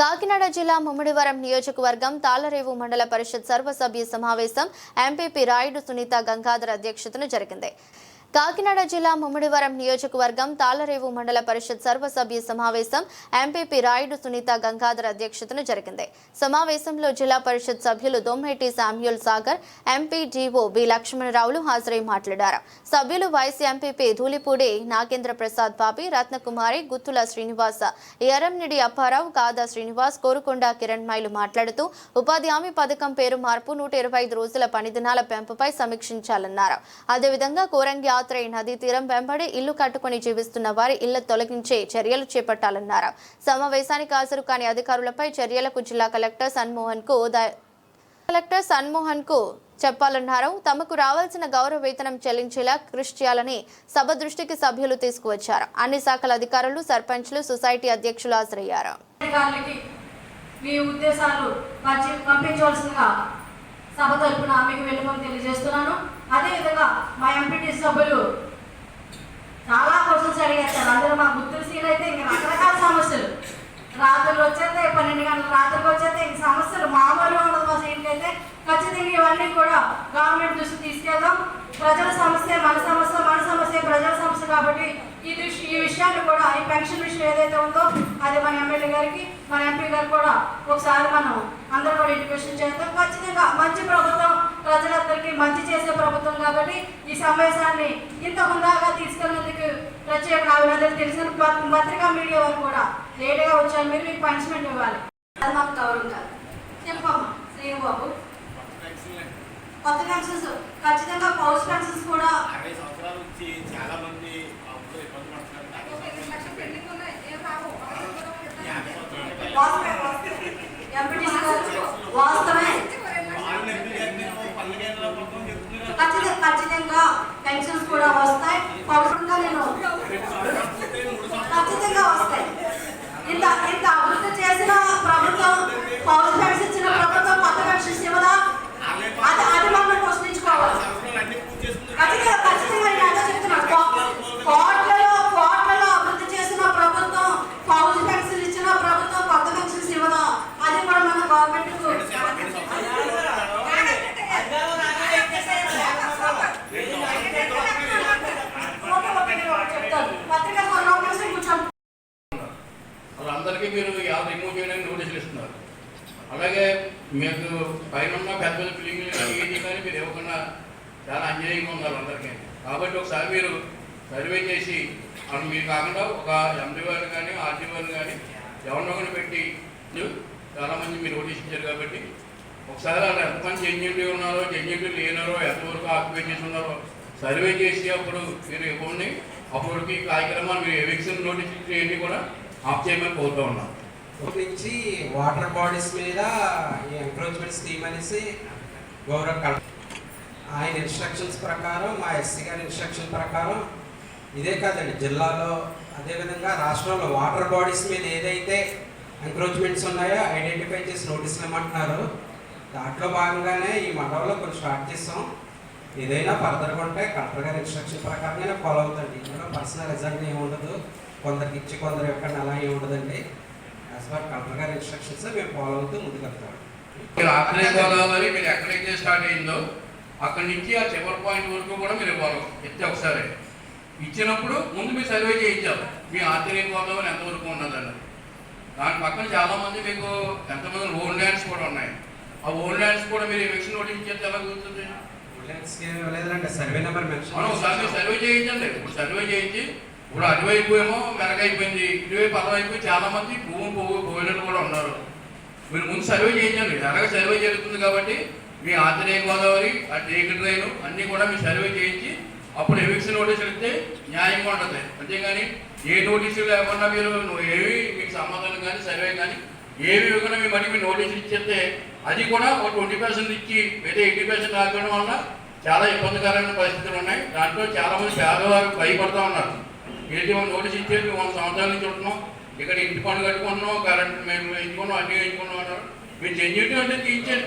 కాకినాడ జిల్లా ముమ్మిడివరం నియోజకవర్గం తాళరేవు మండల పరిషత్ సర్వసభ్య సమావేశం ఎంపీపీ రాయుడు సునీత గంగాధర్ అధ్యక్షతన జరిగింది. కాకినాడ జిల్లా ముమ్మడివరం నియోజకవర్గం తాళరేవు మండల పరిషత్ సర్వసభ్య సమావేశం ఎంపీపీ రాయుడు సునీత గంగాధర్ అధ్యక్షతన జరిగింది. సమావేశంలో జిల్లా పరిషత్ సభ్యులు దొమ్మేటి శామ్యూల్ సాగర్ ఎంపీ జీఓ బి లక్ష్మణరావులు హాజరై మాట్లాడారు. సభ్యులు వైస్ ఎంపీపీ ధూళిపూడి నాగేంద్ర ప్రసాద్ బాబి రత్నకుమారి గుత్తుల శ్రీనివాస ఎరంనిడి అప్పారావు కాదా శ్రీనివాస్ కోరుకొండ కిరణ్ మైలు మాట్లాడుతూ ఉపాధి హామీ పథకం పేరు మార్పు నూట ఇరవై ఐదు రోజుల పనిదినాల పెంపుపై సమీక్షించాలన్నారు. అదేవిధంగా కోరంగి యాత్రై నదీ తీరం వెంబడి ఇల్లు కట్టుకుని జీవిస్తున్న వారి ఇళ్ళ తొలగించే చర్యలు చేపట్టాలన్నారు. సమావేశానికి హాజరు కాని అధికారులపై చర్యలకు జిల్లా కలెక్టర్ సన్మోహన్కు కలెక్టర్ సన్మోహన్కు చెప్పాలన్నారు. తమకు రావాల్సిన గౌరవ వేతనం చెల్లించేలా కృషి చేయాలని సభ దృష్టికి సభ్యులు తీసుకువచ్చారు. అన్ని శాఖల అధికారులు సర్పంచ్లు సొసైటీ అధ్యక్షులు హాజరయ్యారు. మీ ఉద్దేశాలు పంపించవలసిందిగా సభ తరపున ఆమెకి విన్నపం తెలియజేస్తున్నాను. అదేవిధంగా మా ఎంపీటీ సభ్యులు చాలా క్వశ్చన్స్ అడిగారు సార్. అందులో మా గుర్తుల సీన్ అయితే ఇంకా రకరకాల సమస్యలు. రాత్రులు వచ్చేస్తే పన్నెండు గంటల రాత్రికి వచ్చేస్తే ఇంక సమస్యలు మామూలుగా ఉండదు మా సీన్కి అయితే. ఖచ్చితంగా ఇవన్నీ కూడా గవర్నమెంట్ దృష్టి తీసుకెళ్దాం. ప్రజల సమస్య మన సమస్య మన సమస్య ప్రజల సమస్య కాబట్టి ఈ దృష్టి ఈ విషయాన్ని కూడా ఈ పెన్షన్ విషయం ఏదైతే ఉందో అది మన ఎమ్మెల్యే గారికి మన ఎంపీ గారు కూడా ఒకసారి మనం అందరూ కూడా ఎడ్యుకేషన్ చేద్దాం. ఖచ్చితంగా మంచి ప్రభుత్వం ప్రజలందరికీ మంచి చేసే ప్రభుత్వం కాబట్టి ఈ సమావేశాన్ని ఇంత హుందాగా తీసుకెళ్ళినందుకు ప్రత్యేక అభినందనలు తెలిసిన పత్రికా మీడియా వారు కూడా లేటుగా వచ్చారు. మీరు మీకు పనిష్మెంట్ ఇవ్వాలి. అది మాకు గౌరవం కాదు. చెప్పమ్మా శ్రీనుబాబు కొత్త పెన్షన్స్ ఖచ్చితంగా పౌస్ పెన్షన్స్ కూడా చాలా మంది అప్పులు ఇబ్బంది పడుతున్నారు యాభై సంవత్సరాల పిల్లలు వాస్తవమే ఎంపీటీసీ గారు వాస్తవమే వాళ్ళు ఎందుకు చేస్తున్నారు? పనులు కేంద్రాల మొత్తం చెప్తున్నారు. ఖచ్చితంగా ఖచ్చితంగా పెన్షన్స్ కూడా వస్తాయి. పౌరులుగా నేను ఖచ్చితంగా వస్తాయి. ఇంత ఇంత అభివృద్ధి చేసిన ప్రభుత్వం పౌర పెన్షన్ ఇచ్చిన ప్రభుత్వం కొత్త పెన్షన్స్ ఇవ్వదా వాళ్ళే అది అది మనం పది ప్రశ్నించుకోవాలి సంవత్సరాలు అన్ని పూర్తి చేసుకున్నారు. ఖచ్చితంగా ఖచ్చితంగా నేను అదే చెప్తున్నాను కో- కోట్లలో కోట్లలో అభివృద్ధి చేసిన ప్రభుత్వం పౌర పెన్షన్ ఇచ్చిన ప్రభుత్వం కొత్త పెన్షన్స్ ఇవ్వదా అది కూడా మన గవర్నమెంట్ రెండు సంవత్సరాలు రెండు సంవత్సరాలు చెప్తాను పత్రిక కొన్న కూర్చోండి వాళ్ళందరికీ మీరు యాభై రిమూవ్ చేయడానికి నోటీసులు ఇస్తున్నారు. అలాగే మీకు పైన ఉన్న పెద్ద పెద్ద ఫిలింగ్లు కానీ ఏది కానీ మీరు ఇవ్వకుండా చాలా అన్యాయంగా ఉన్నారు అందరికీ. కాబట్టి ఒకసారి మీరు సర్వే చేసి మనం మీరు కాకుండా ఒక ఎంపీ వారిని కానీ ఆర్టీ వారిని కానీ ఎవరినో ఒకరిని పెట్టి మీరు చాలామంది మీరు నోటీస్ ఇచ్చారు కాబట్టి ఒకసారి వాళ్ళు ఎంతమంది జెన్యుటీ ఉన్నారో జెన్యుటీ లేనారో ఎంతవరకు ఆక్యుపై చేసి ఉన్నారో సర్వే చేసి అప్పుడు మీరు ఇవ్వండి. అప్పటికి కార్యక్రమాలు మీరు ఎవిక్షన్ నోటీస్ చేయండి కూడా. ఆఫ్ చేయమని కోరుతూ ఉన్నాం. నుంచి వాటర్ బాడీస్ మీద ఈ ఎంక్రోచ్మెంట్ స్కీమ్ అనేసి గౌరవ కలెక్టర్ ఆయన ఇన్స్ట్రక్షన్స్ ప్రకారం మా ఎస్సీ గారి ఇన్స్ట్రక్షన్ ప్రకారం ఇదే కాదండి జిల్లాలో అదేవిధంగా రాష్ట్రంలో వాటర్ బాడీస్ మీద ఏదైతే ఎంక్రోచ్మెంట్స్ ఉన్నాయో ఐడెంటిఫై చేసి నోటీసులు ఇవ్వమంటున్నారు. దాంట్లో భాగంగానే ఈ మండలంలో కొంచెం స్టార్ట్ చేస్తాం. ఏదైనా ఫర్దర్గా ఉంటే కలెక్టర్ గారి ఇన్స్ట్రక్షన్ ప్రకారంగానే ఫాలో అవుతుంది ఇందులో పర్సనల్ రిజల్ట్ ఏమి ఉండదు కొందరికి ఇచ్చి కొందరు ఎక్కడ అలా ఏమి ఉండదండి యాజ్ పర్ కలెక్టర్ గారి ఇన్స్ట్రక్షన్స్ మేము ఫాలో అవుతూ ముందుకెళ్తాం మీరు ఆత్రేయ గోదావరి మీరు ఎక్కడైతే స్టార్ట్ అయిందో అక్కడి నుంచి ఆ చివరి పాయింట్ వరకు కూడా మీరు ఇవ్వాలి ఇస్తే ఒకసారి. ఇచ్చినప్పుడు ముందు మీరు సర్వే చేయించాలి. మీ ఆత్రేయ గోదావరి ఎంతవరకు ఉన్నదని. దాని పక్కన చాలా మంది మీకు ఎంతమంది ఓన్ ల్యాండ్స్ కూడా ఉన్నాయి. ఆ ఓన్ ల్యాండ్స్ కూడా మీరు ఎవిక్షన్ నోటీస్ ఇచ్చేస్తే ఎలా కుదురుతుంది సర్వే నెంబర్ సర్వే చేయించండి. ఇప్పుడు సర్వే చేయించి ఇప్పుడు అటువైపు ఏమో మెరగైపోయింది ఇటువైపు అటువైపు చాలామంది భూమి పోగు పోయినలు కూడా ఉన్నారు. మీరు ముందు సర్వే చేయించండి ఎలాగ సర్వే జరుగుతుంది కాబట్టి మీ ఆంజనేయ గోదావరి ఆ టేక్ ట్రైన్ అన్నీ కూడా మీ సర్వే చేయించి అప్పుడు ఎవిక్షన్ నోటీసులు ఇస్తే న్యాయంగా ఉంటుంది. అంతేగాని ఏ నోటీసులు లేకుండా మీరు ఏవి మీకు సమాధానం కానీ సర్వే కానీ ఏవి ఇవ్వకుండా మీ మళ్ళీ మీ నోటీసులు ఇచ్చేస్తే అది కూడా ఒక ట్వంటీ పర్సెంట్ ఇచ్చి వేరే ఎయిటీ పర్సెంట్ రాకపోవడం వల్ల చాలా ఇబ్బందికరమైన పరిస్థితులు ఉన్నాయి. దాంట్లో చాలామంది పేదవారు భయపడతా ఉన్నారు. ఏంటి నోటీస్ ఇచ్చేది మేము వంద సంవత్సరాల నుంచి ఉంటున్నాం. ఇక్కడ ఇంటి పనులు కట్టుకుంటున్నాం కరెంట్ మేము ఎంచుకున్నాం అన్నీ ఎంచుకున్నాం అన్నారు మీరు జెన్యూటీ అంటే తీయించండి